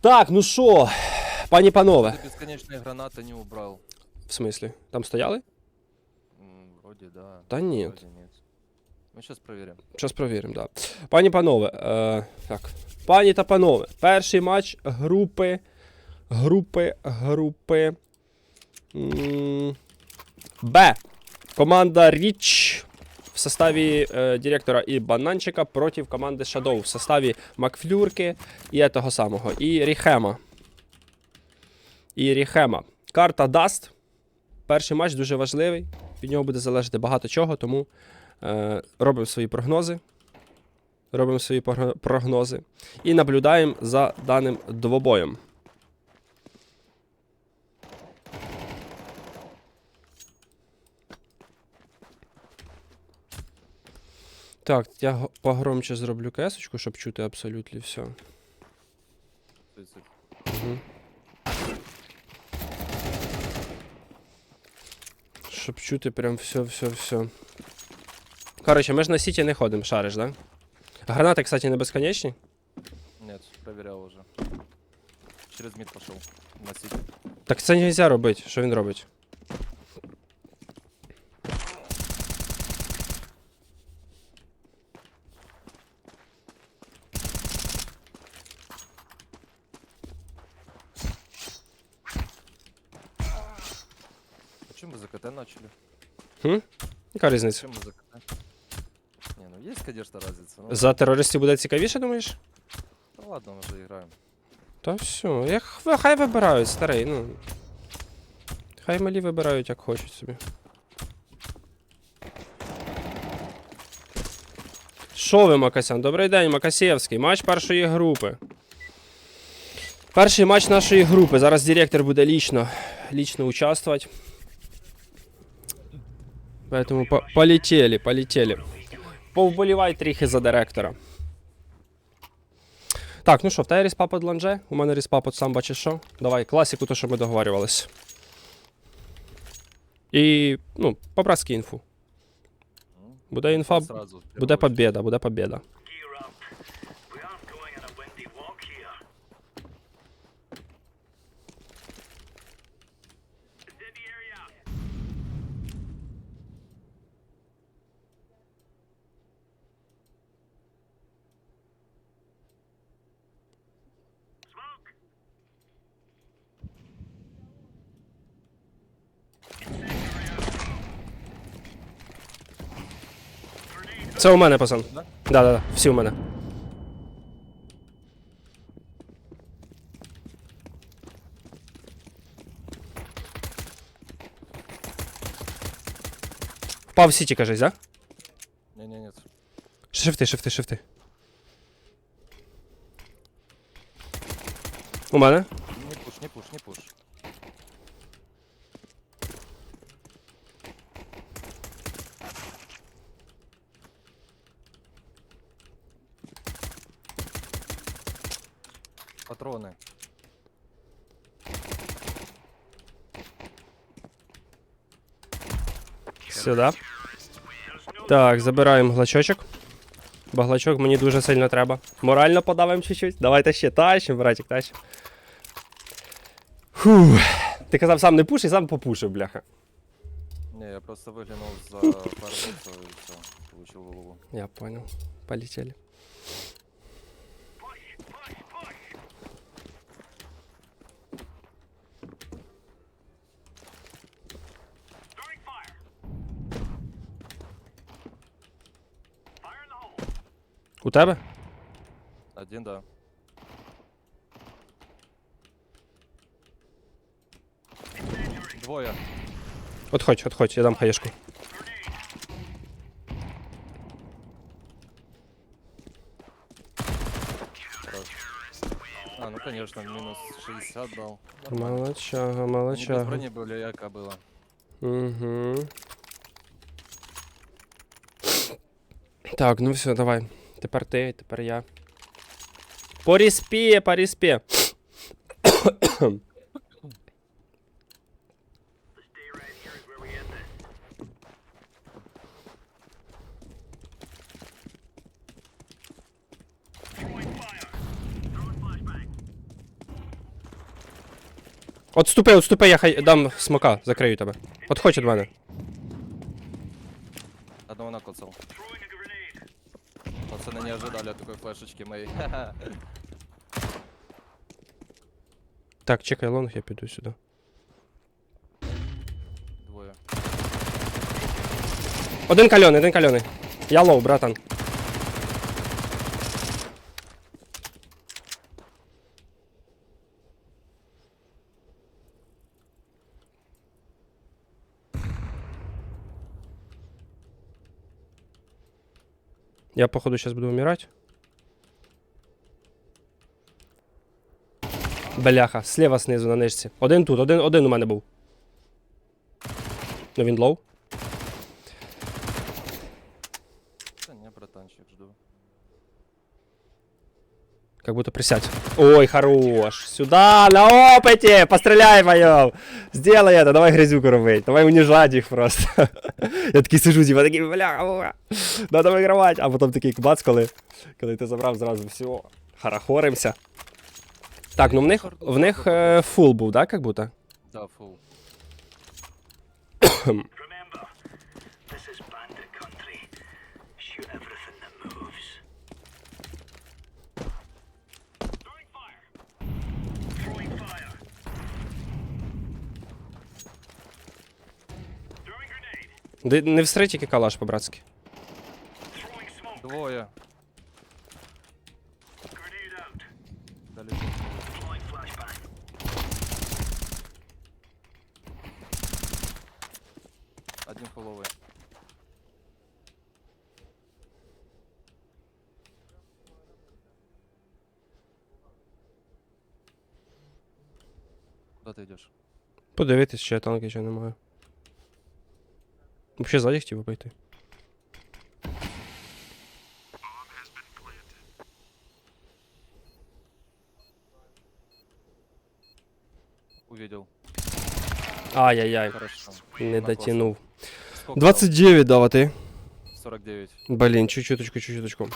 Так, ну що, пані панове. Ты бесконечные гранаты не убрал. В смислі? Там стояли? М, Вроде да. Та ні. Вроде нет. Мы сейчас проверим. Зараз провіримо, так. Да. Пані панове, е, так. Пані та панове, перший матч групи. Групи, групи. м, Б. Команда Річ в составі е, директора і Бананчика проти команди Shadow в составі Макфлюрки і того самого. І Ріхема. І Ріхема. Карта Даст. Перший матч дуже важливий. Від нього буде залежати багато чого, тому е, робимо свої прогнози. Робимо свої прогнози. І наблюдаємо за даним двобоєм. Так, я погромче зроблю кесочку, щоб чути абсолютно все. Угу. Щоб чути прям все, все, все. Коротше, ми ж на сіті не ходимо, шариш, да? Гранати, кстати, не безконечні. Нет, проверял уже. Через мид пошел. На сити. Так це нельзя робити. Що він робить? А чем мы за КТ начали? Яка різниця? Чем мы за КТ? Не, ну есть, конечно, разница. но- За терористів буде цікавіше, думаєш? Да ладно, мы же играем. Та все. Як, ви- хай вибирають, старий, ну. Хай малі вибирають, як хочуть собі. Що ви, Макасян? Добрий день, Макасєвський. Матч першої групи. Перший матч нашої групи. Зараз директор буде лічно, лічно участвувати. Поэтому по полетели, полетели. Повболівай трохи за директора. Так, ну що, в тебе ріспа під ланже? У мене ріспа під сам бачиш що? Давай, класику, то, що ми договарювалися. І, ну, по-братськи інфу. Буде інфа, в первую буде победа, буде побєда. Це у мене, пацан. Да? Да-да-да, всі у мене. Впав в сіті, кажись, да? Не-не, нет. Шифти, шифти, шифти. У мене? Не пуш, не пуш, не пуш. Сюди. Так, забираємо глачочок. Бо глачок мені дуже сильно треба. Морально подавимо чуть-чуть. Давайте ще тащим, братик, тащим. Фух. Ти казав сам не пуши, сам попушив, бляха. Не, я просто выглянул за парницу и все. Получил голову. Я понял. Полетели. У тебе? Один, да. Двое. Отходь, отходь, я дам хаєшку. А, ну конечно, минус 60 дал. Молодчага, Они без молодчага. брони были, яка было. Угу. Так, ну все, давай. Тепер ти, тепер я. По респі, по респі. Отступи, отступи, я хай дам смока, закрию тебе. Отходь від мене. Одного наколцал. Пацаны не ожидали такой флешечки моей. Так, чекай лонг, я піду сюди. Двое. Один кальоний, один кальоний. Я лоу, братан. Я, походу, сейчас буду умирать. Бляха, слева снизу на нижці. Один тут, один, один у мене був. Ну він лоу. Да не, братанчик, жду. Как будто присядь. Ой, хорош. Сюда, на опыте. Постреляй моем. Сделай это. Давай грязюку робить. Давай унижать их просто. Я такий сижу, типа, такий, бля, надо вигравати. А потім такий бац, коли, коли ти забрав зразу все. Харахоримся. Так, ну в них, в них е, фул був, да, как будто? Да, фул. grenade. Не всри тільки калаш по-братськи. Flashbang. Один фуловый. Куда ты идешь? Подивитись, чи я танки, чи немає. Взагалі ззаді хотів би пойти. Увидел. Ай-яй-яй, Хорошо. не На класс. дотянув. Сколько 29 дав, а ти? дал? 49. Блин, чуть-чуточку, чуть-чуточку.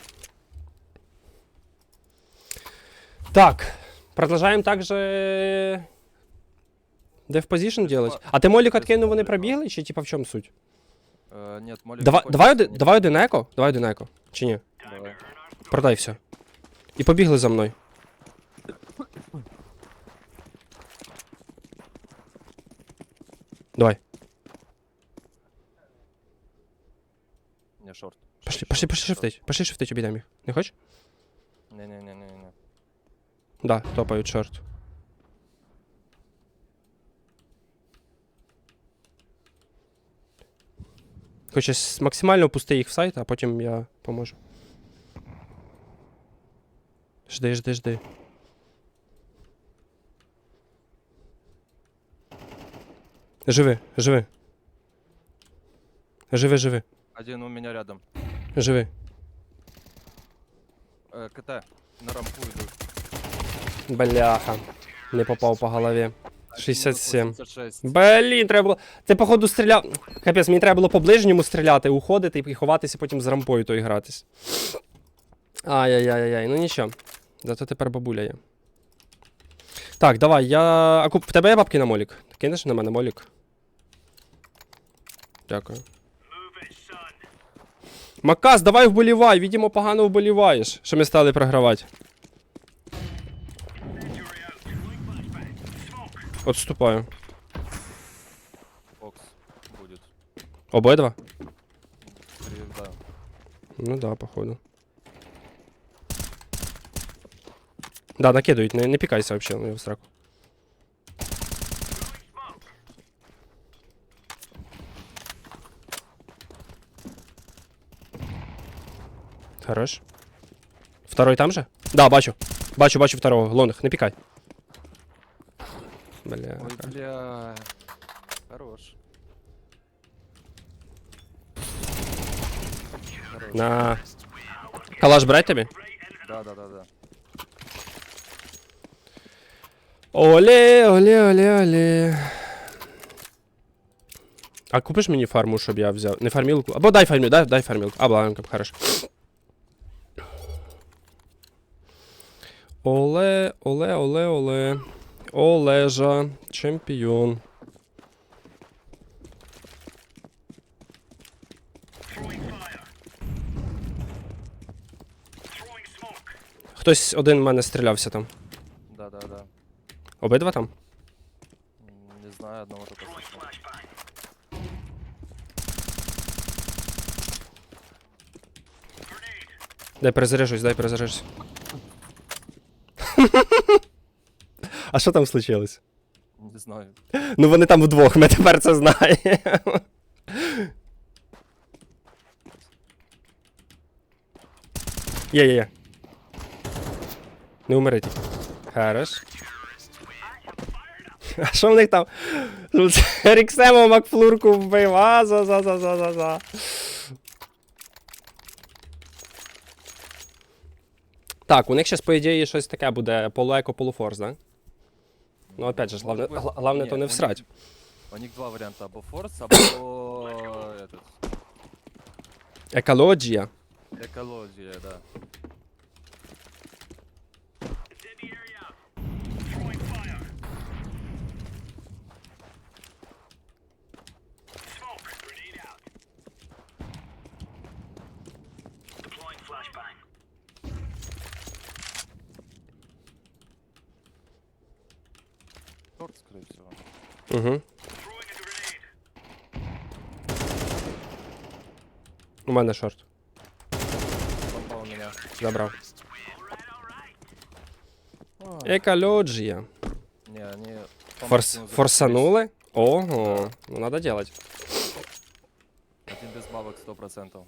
Так, продолжаем также Dev Position делать. А ти молік откинув, вони пробігли, чи типа в чому суть? Э, нет, молик. Давай, давай, один, давай один еко? Давай один еко. Чи ні? Давай. Продай все. І побігли за мною. Давай. Не, шорт. Пошли, пошли, пошли шифтить. Пошли шифтить, обійдемо їх. Не хочеш? Не-не-не-не-не. Да, топають шорт. Хоче с- максимально пусти їх в сайт, а потім я поможу. Жди, жди, жди. Живи, живи. Живи, живи. Один у меня рядом. Живи. Э, КТ. На рампу идут. Бляха. Не попав по голові. Один минус 67. 86. Блін, треба було. Ти, походу, стріляв. Капець, мені треба було по ближньому стріляти, уходити і ховатися потім з рампою то гратись. Ай-яй-яй-яй, ну нічого. Зато тепер бабуля є. Так, давай, я. А куп... в тебе є бабки на молік? Кинеш на мене молік? Дякую. Макас, давай вболівай, відімо погано вболіваєш, що ми стали програвати. Отступаю. Бокс будет. Обидва? Три, да. Ну да, походу. Да, накидують, не, не пікайся вообще, ну я в сраку. Хорош. Второй там же? Да, бачу. Бачу, бачу второго. Лонг, не пікай. Бля. Ой, бля. Хорош. Хорош. На. Калаш брать тобі? Да, да, да, да. Оле, оле, оле, оле. А купиш мені фарму, щоб я взяв. Не фармілку. Або дай фармілку, дай, дай фармілку. А, благанка, хорошо. Оле, оле, оле, оле. Олежа, чемпіон. Хтось один в мене стрілявся там. Да, да, да. Обидва там? Не знаю, одного только. Дай перезаряжусь, дай перезаряжусь. А що там случилось? Не знаю. Ну вони там вдвох, ми тепер це знаємо. Є, є, є. Не умеріть. Хорош. А що в них там? Ріксемо Макфлурку вбив. А, за, за, за, за, за, за. Так, у них зараз, по ідеї, щось таке буде полуеко, полуфорс, да? Ну, опять же, главне, Может быть, гла- главне не, то не у них- всрать. У них два варианта, або форс, або этот, Екологія. экология, да. Шорт, скорее всего. Угу. У мене шорт. Бомба у меня. Забрав. Ой, Екологія. Не, они... по Форс, максимуму форсанули? Ого, ну надо делать. Один без бабок 100%.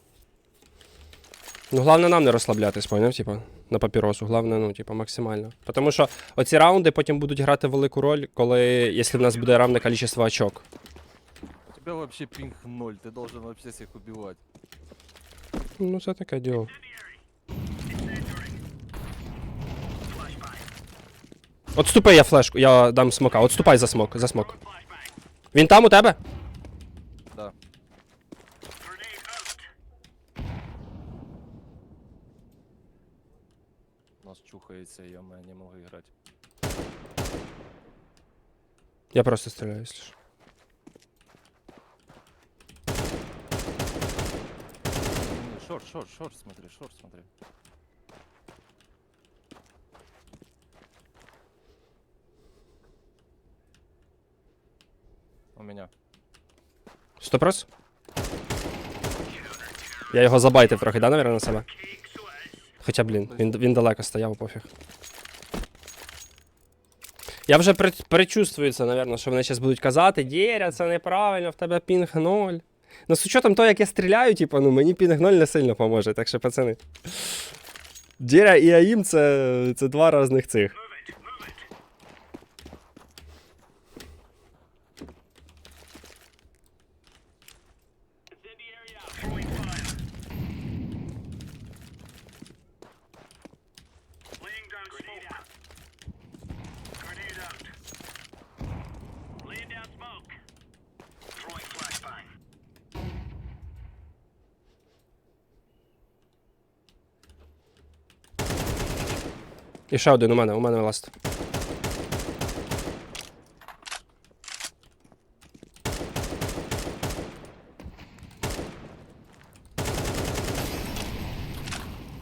Ну, головне нам не розслаблятись, поняв? Типа, на папіросу. Головне, ну, типа, максимально. Тому що оці раунди потім будуть грати велику роль, коли, якщо в нас буде равне кількість очок. У тебя вообще пинг 0, ты должен вообще всех убивать. Ну, це таке діло. Отступи, я флешку, я дам смока. Отступай за смок, за смок. Він там у тебе? Нас чухается, я не могу играть. Я просто якщо що. Не, Шорт, шорт, шорт, смотри, шорт, смотри. У меня. Стопрос? Я його забайтив трохи, да, наверное, на себе? Хоча, блін, він, він далеко стояв, пофіг. Я вже перечувствую це, наверное, що вони зараз будуть казати, Дєря, це неправильно, в тебе пінг 0. Ну, з учетом того, як я стріляю, типу, ну, мені пінг 0 не сильно поможе, так що, пацани. Дєря і АІМ це, це два різних цих. І ще один у мене, у мене ласт.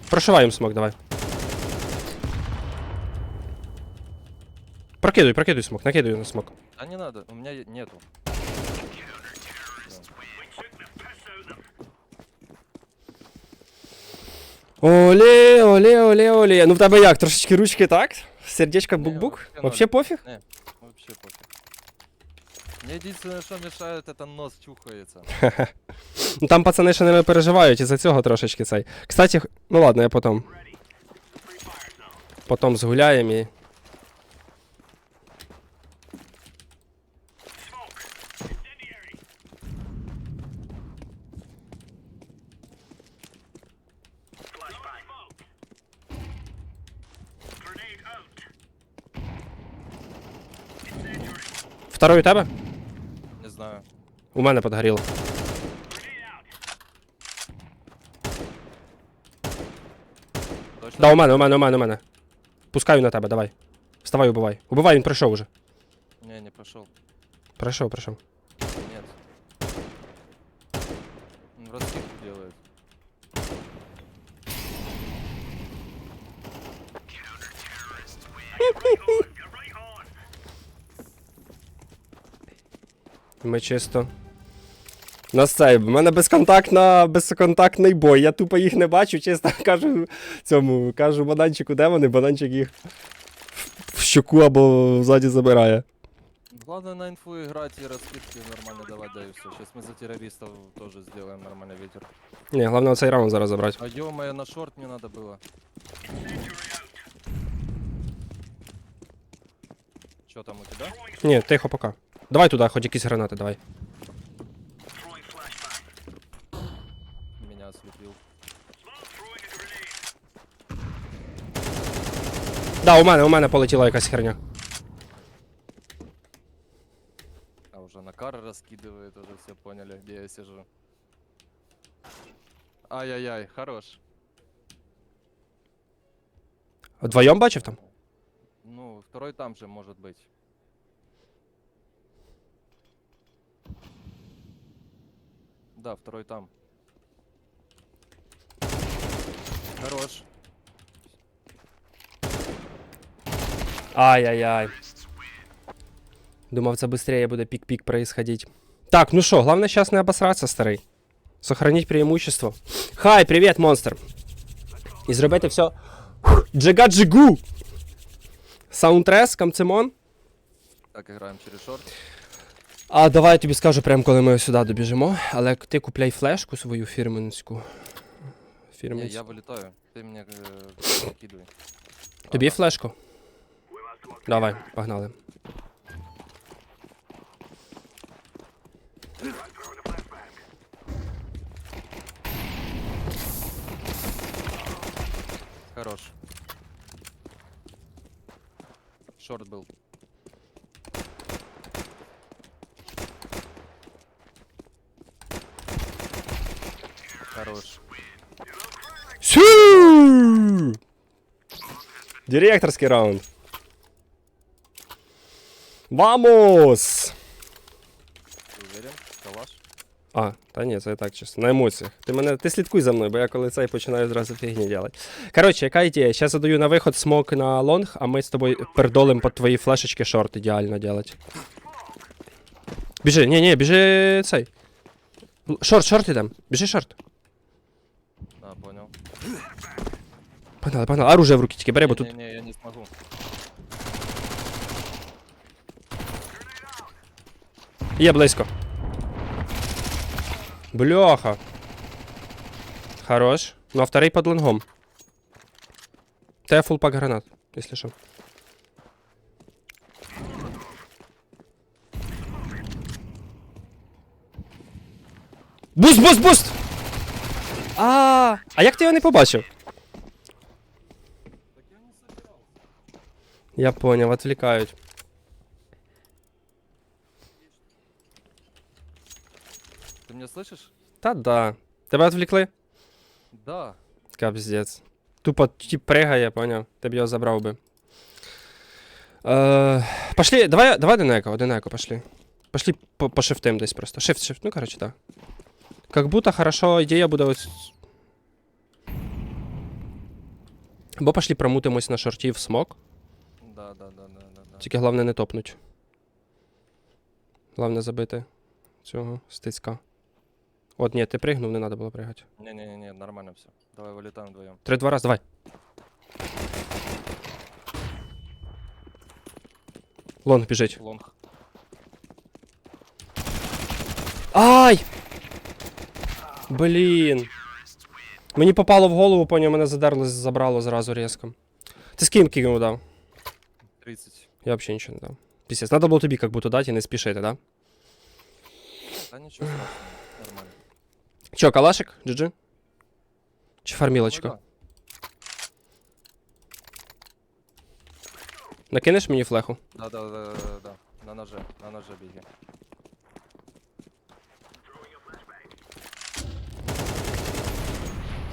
Прошиваємо смок, давай. Прокидуй, прокидуй смок, накидуй на смок. А не надо, у меня нету. Оле, оле, оле, оле. Ну в тебе як? Трошечки ручки так? Сердечко бук-бук? вообще Вообще пофіг? Не, вообще пофиг. Мені єдине, що мішає, це нос чухається. Ну там пацани ще не переживають і за цього трошечки цей. Кстати, ну ладно, я потом. Потом згуляємо і. Второй у тебе? Не знаю. У мене подгоріло. Точно? Да, у мене, у мене, у мене, у мене. Пускаю на тебе, давай. Вставай, убивай. Убивай, він пройшов уже. Не, не прошел. Пройшов, пройшов. Нет. Он раскидку делает. Ми чисто. У нас цей, в мене безконтактна, безконтактний бой. Я тупо їх не бачу, чисто кажу цьому, кажу бананчику, де вони, бананчик їх в щоку або ззаді забирає. Главное на инфу играть и раскидки нормально давать, да и все. Сейчас мы за террористов тоже сделаем нормальный ветер. Ні, головне цей раунд зараз забрати. А ё на шорт мне надо было. Чё там у тебя? Ні, тихо, пока. Давай туди, хоч якісь гранати, давай. Меня ослепил. Да, у мене, у мене полетіла якась херня. А уже Накар раскидывает, уже все поняли, где я сижу. Ай-яй-яй, хорош. Вдвоєм бачив там? Ну, второй там же может быть. Да, второй там. Хорош. Ай-яй-яй. Думав, це быстрее буде пік-пік происходить. Так, ну що, главное сейчас не обосраться, старий. Сохранить преимущество. Хай, привіт, монстр. І зробити все. Джига-джигу! Саундтрес, камцемон. Так, играем через шорт. А давай я тобі скажу прямо коли ми сюди добіжимо. Але ти купляй флешку свою фірменську. Не, Фірменську. я вылетаю. Ты мне э, закидывай. Тобі флешку? Давай, погнали. Хорош. Шорт был. Хорош. Сю! Директорський раунд. Вамос! Уверен? Калаш? А, та ні, це я так чесно. На емоціях. Ти мене ти слідкуй за мною, бо я коли цей починаю зразу фігні робити. Коротше, яка ідея? Зараз задаю на виход смок на лонг, а ми з тобою пердолим по твої флешечки шорт ідеально делать. Біжи, ні, ні, біжи цей. Шорт, шорт ідем. Біжи шорт. Погнали, погнали. Оружие в руки тільки бери, бо тут. Не-не, я не смогу. Є близько. Бляха. Хорош. Ну, а второй под лонгом. Те фул пак гранат, если що. Буст, буст, буст! А, а як ти його не побачив? Я поняв, відвлікають. Ты меня слышишь? Та да. Тебе відвлікли? Да. Капздець. Тупо тип пригає, поняв. Ти б його забрав би. Е, пошли, давай, давай одинеко, одинеко, пошли. Пошли по, по шифтим десь просто. Shift, shift, ну короче, так. Как будто хорошо ідея буде ось. Або пошли промутимось на шорті в смок. Да, да, да, да, да, да. Тільки головне не топнуть. Головне забити цього стицька. От, ні, ти пригнув, не треба було пригати. Не-не-не, нормально все. Давай вылетаем вдвоем. Три-два раз, давай. Лонг біжить. Лонг. Ай! Блін. Мені попало в голову, поняв, мене задерло, забрало зразу різко. Ти з ким дав? 30. Я взагалі нічого не дав. Пісець. Надо було тобі як будто дати і не спішити, да? Ничего страшного. Нормально. Чо, калашик? GG? Чи Ну фармілочка? да. Накинеш мені флеху? Да, да, да, да, да. На ноже, на ноже беги.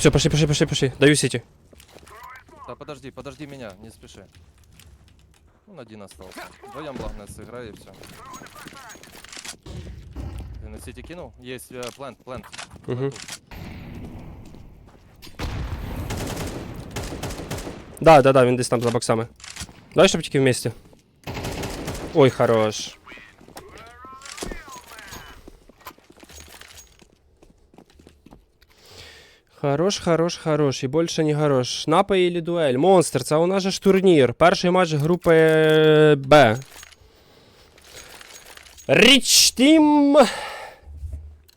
Все, пошли, пошли, пошли, пошли. Даю сіті. Да, подожди, подожди меня, не спеши. Он один остался. Вдвоем главное сыграй и все. Ты на сити кинул? Есть э, плент, плент. Угу. Да, да, да, він десь там за боксами. Давай, щоб тільки вместе. Ой, хорош. Хорош, хорош, хорош. І більше не хорош. Напа или дуель. Монстр, це у нас же ж турнір. Перший матч групи Б. Річ Тім.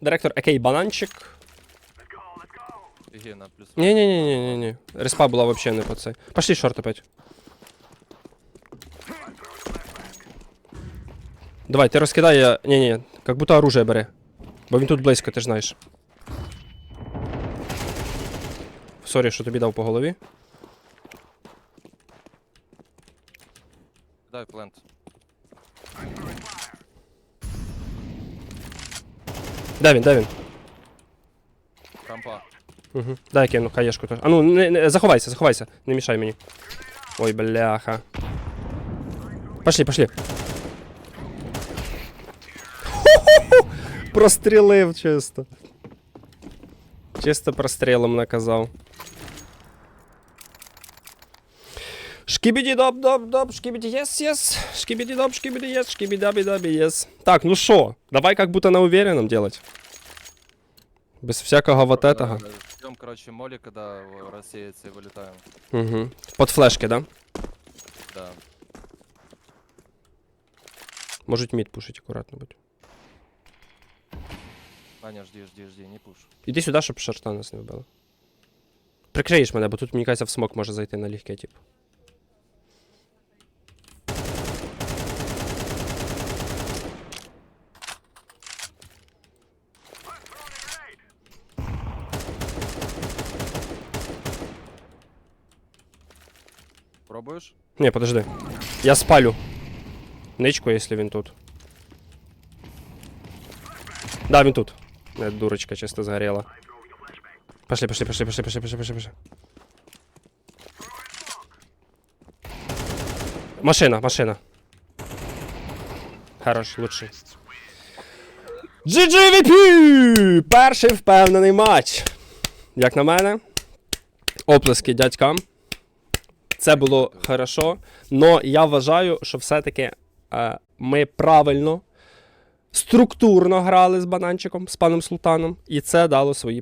Директор Екей Бананчик. Не-не-не-не-не. Респа была вообще не по цей. Пошли шорт опять. Давай, ти розкидай, я. Ні-ні, как будто оружие бери. Бо він тут близько, ти ж знаєш. Сорі, що тобі дав по голові. Дай плент. Де він, де він? Рампа. Угу. Дай кину хаєшку. А ну, не, не, заховайся, заховайся, не мішай мені. Ой, бляха. Пошли, пошли. Прострілив чисто. Чисто прострілом наказав. Шкібіді доп доп доп шкібіді єс єс шкібіді доп шкібіді єс шкібідабі дабі єс Так, ну шо, давай как будто на уверенном делать. Без всякого вот этого. Ждем, короче, моли, когда в- рассеется и вылетаем. Угу. Под флешки, да? Да. Можуть мід пушить акуратно будь. Аня, жди, жди, жди, не пуш. Іди сюди, щоб шарта нас не вбили. Прикриєш мене, бо тут, мені кажеться, в смок може зайти на легке, тип. Пробуешь? Ні, подожди. Я спалю. Ничку, якщо він тут. Да, він тут. Не, дурочка чисто згоріла. Пошли, пошли, пошли, пошли, пошли, пошли, пошли, пошли. Машина, машина. Хорош, лучший. GGVP! Перший впевнений матч. Як на мене. Оплески дядькам. Це було хорошо. Но я вважаю, що все-таки е, ми правильно, структурно грали з бананчиком, з паном Султаном, і це дало свої